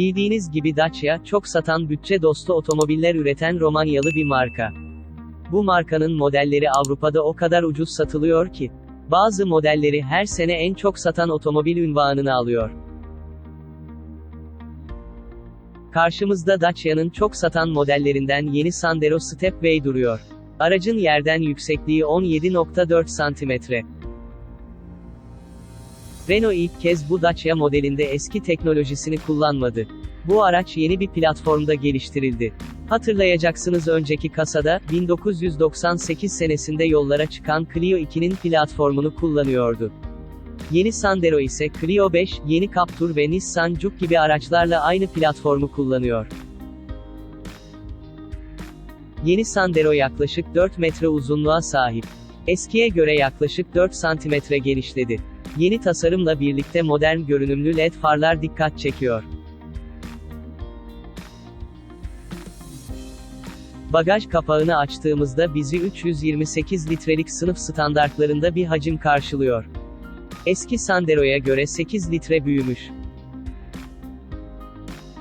Bildiğiniz gibi Dacia, çok satan bütçe dostu otomobiller üreten Romanyalı bir marka. Bu markanın modelleri Avrupa'da o kadar ucuz satılıyor ki, bazı modelleri her sene en çok satan otomobil ünvanını alıyor. Karşımızda Dacia'nın çok satan modellerinden yeni Sandero Stepway duruyor. Aracın yerden yüksekliği 17.4 santimetre. Renault ilk kez bu Dacia modelinde eski teknolojisini kullanmadı. Bu araç yeni bir platformda geliştirildi. Hatırlayacaksınız önceki kasada, 1998 senesinde yollara çıkan Clio 2'nin platformunu kullanıyordu. Yeni Sandero ise Clio 5, yeni Captur ve Nissan Juke gibi araçlarla aynı platformu kullanıyor. Yeni Sandero yaklaşık 4 metre uzunluğa sahip. Eskiye göre yaklaşık 4 santimetre genişledi. Yeni tasarımla birlikte modern görünümlü LED farlar dikkat çekiyor. Bagaj kapağını açtığımızda bizi 328 litrelik sınıf standartlarında bir hacim karşılıyor. Eski Sandero'ya göre 8 litre büyümüş.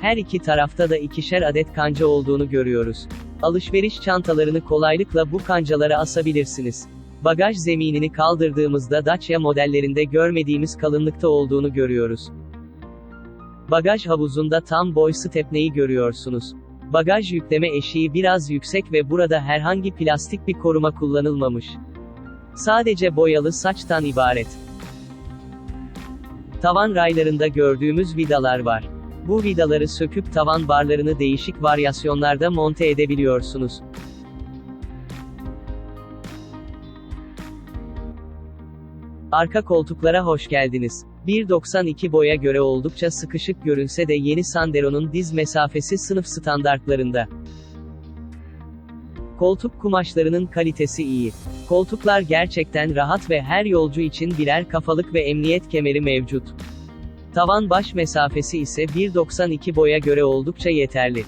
Her iki tarafta da ikişer adet kanca olduğunu görüyoruz. Alışveriş çantalarını kolaylıkla bu kancalara asabilirsiniz. Bagaj zeminini kaldırdığımızda Dacia modellerinde görmediğimiz kalınlıkta olduğunu görüyoruz. Bagaj havuzunda tam boy stepneyi görüyorsunuz. Bagaj yükleme eşiği biraz yüksek ve burada herhangi plastik bir koruma kullanılmamış. Sadece boyalı saçtan ibaret. Tavan raylarında gördüğümüz vidalar var. Bu vidaları söküp tavan barlarını değişik varyasyonlarda monte edebiliyorsunuz. Arka koltuklara hoş geldiniz. 1.92 boya göre oldukça sıkışık görünse de yeni Sandero'nun diz mesafesi sınıf standartlarında. Koltuk kumaşlarının kalitesi iyi. Koltuklar gerçekten rahat ve her yolcu için birer kafalık ve emniyet kemeri mevcut. Tavan baş mesafesi ise 1.92 boya göre oldukça yeterli.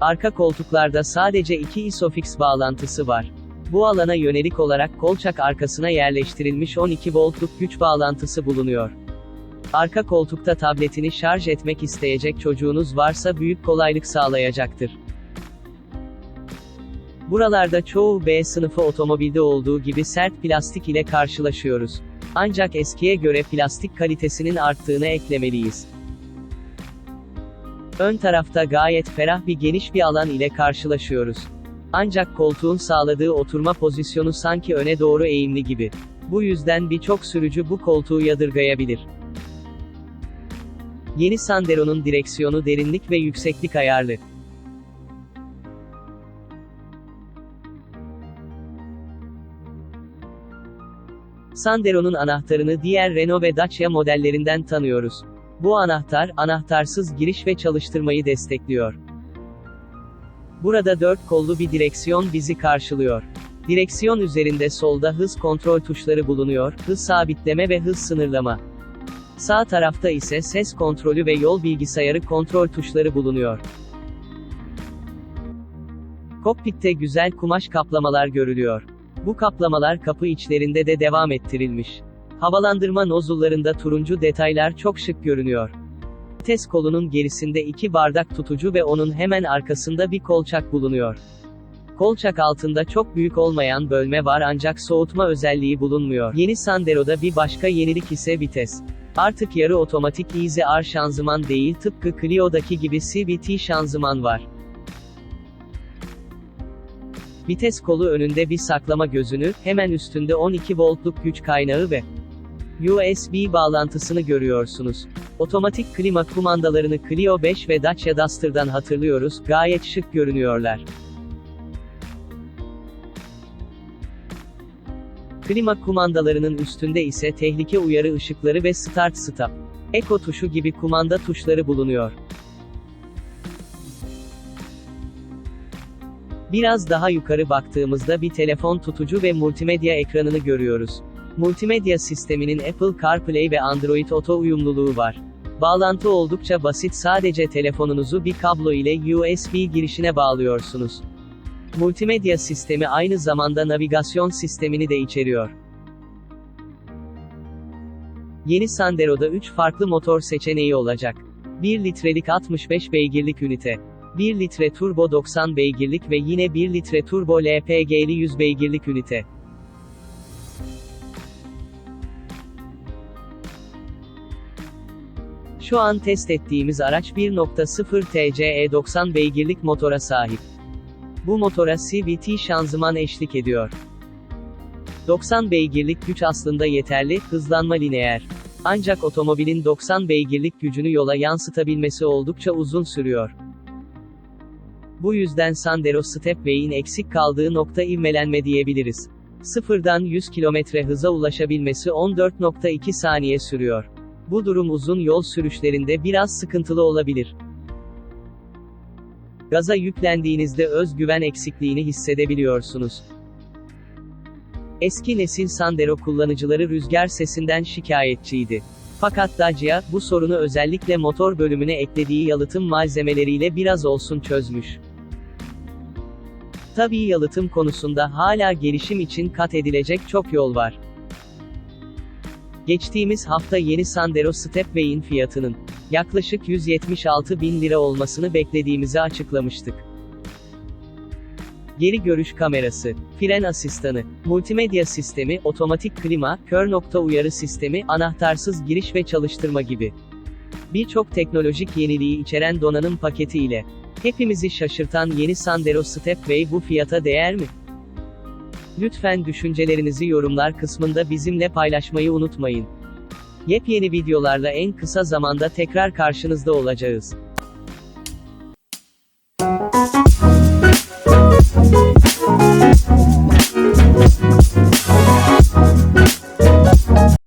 Arka koltuklarda sadece iki isofix bağlantısı var. Bu alana yönelik olarak kolçak arkasına yerleştirilmiş 12 voltluk güç bağlantısı bulunuyor. Arka koltukta tabletini şarj etmek isteyecek çocuğunuz varsa büyük kolaylık sağlayacaktır. Buralarda çoğu B sınıfı otomobilde olduğu gibi sert plastik ile karşılaşıyoruz. Ancak eskiye göre plastik kalitesinin arttığını eklemeliyiz. Ön tarafta gayet ferah bir geniş bir alan ile karşılaşıyoruz. Ancak koltuğun sağladığı oturma pozisyonu sanki öne doğru eğimli gibi. Bu yüzden birçok sürücü bu koltuğu yadırgayabilir. Yeni Sandero'nun direksiyonu derinlik ve yükseklik ayarlı. Sandero'nun anahtarını diğer Renault ve Dacia modellerinden tanıyoruz. Bu anahtar, anahtarsız giriş ve çalıştırmayı destekliyor. Burada dört kollu bir direksiyon bizi karşılıyor. Direksiyon üzerinde solda hız kontrol tuşları bulunuyor, hız sabitleme ve hız sınırlama. Sağ tarafta ise ses kontrolü ve yol bilgisayarı kontrol tuşları bulunuyor. Kokpitte güzel kumaş kaplamalar görülüyor. Bu kaplamalar kapı içlerinde de devam ettirilmiş. Havalandırma nozullarında turuncu detaylar çok şık görünüyor. Vites kolunun gerisinde iki bardak tutucu ve onun hemen arkasında bir kolçak bulunuyor. Kolçak altında çok büyük olmayan bölme var ancak soğutma özelliği bulunmuyor. Yeni Sandero'da bir başka yenilik ise vites. Artık yarı otomatik Easy R şanzıman değil tıpkı Clio'daki gibi CVT şanzıman var. Vites kolu önünde bir saklama gözünü, hemen üstünde 12 voltluk güç kaynağı ve USB bağlantısını görüyorsunuz. Otomatik klima kumandalarını Clio 5 ve Dacia Duster'dan hatırlıyoruz, gayet şık görünüyorlar. Klima kumandalarının üstünde ise tehlike uyarı ışıkları ve Start Stop. Eko tuşu gibi kumanda tuşları bulunuyor. Biraz daha yukarı baktığımızda bir telefon tutucu ve multimedya ekranını görüyoruz. Multimedya sisteminin Apple CarPlay ve Android Auto uyumluluğu var. Bağlantı oldukça basit sadece telefonunuzu bir kablo ile USB girişine bağlıyorsunuz. Multimedya sistemi aynı zamanda navigasyon sistemini de içeriyor. Yeni Sandero'da 3 farklı motor seçeneği olacak. 1 litrelik 65 beygirlik ünite. 1 litre turbo 90 beygirlik ve yine 1 litre turbo LPG'li 100 beygirlik ünite. Şu an test ettiğimiz araç 1.0 TCE 90 beygirlik motora sahip. Bu motora CVT şanzıman eşlik ediyor. 90 beygirlik güç aslında yeterli, hızlanma lineer. Ancak otomobilin 90 beygirlik gücünü yola yansıtabilmesi oldukça uzun sürüyor. Bu yüzden Sandero Stepway'in eksik kaldığı nokta ivmelenme diyebiliriz. Sıfırdan 100 km hıza ulaşabilmesi 14.2 saniye sürüyor. Bu durum uzun yol sürüşlerinde biraz sıkıntılı olabilir. Gaza yüklendiğinizde özgüven eksikliğini hissedebiliyorsunuz. Eski nesil Sandero kullanıcıları rüzgar sesinden şikayetçiydi. Fakat Dacia, bu sorunu özellikle motor bölümüne eklediği yalıtım malzemeleriyle biraz olsun çözmüş. Tabii yalıtım konusunda hala gelişim için kat edilecek çok yol var. Geçtiğimiz hafta yeni Sandero Stepway'in fiyatının yaklaşık 176 bin lira olmasını beklediğimizi açıklamıştık. Geri görüş kamerası, fren asistanı, multimedya sistemi, otomatik klima, kör nokta uyarı sistemi, anahtarsız giriş ve çalıştırma gibi. Birçok teknolojik yeniliği içeren donanım paketi ile hepimizi şaşırtan yeni Sandero Stepway bu fiyata değer mi? Lütfen düşüncelerinizi yorumlar kısmında bizimle paylaşmayı unutmayın. Yepyeni videolarla en kısa zamanda tekrar karşınızda olacağız.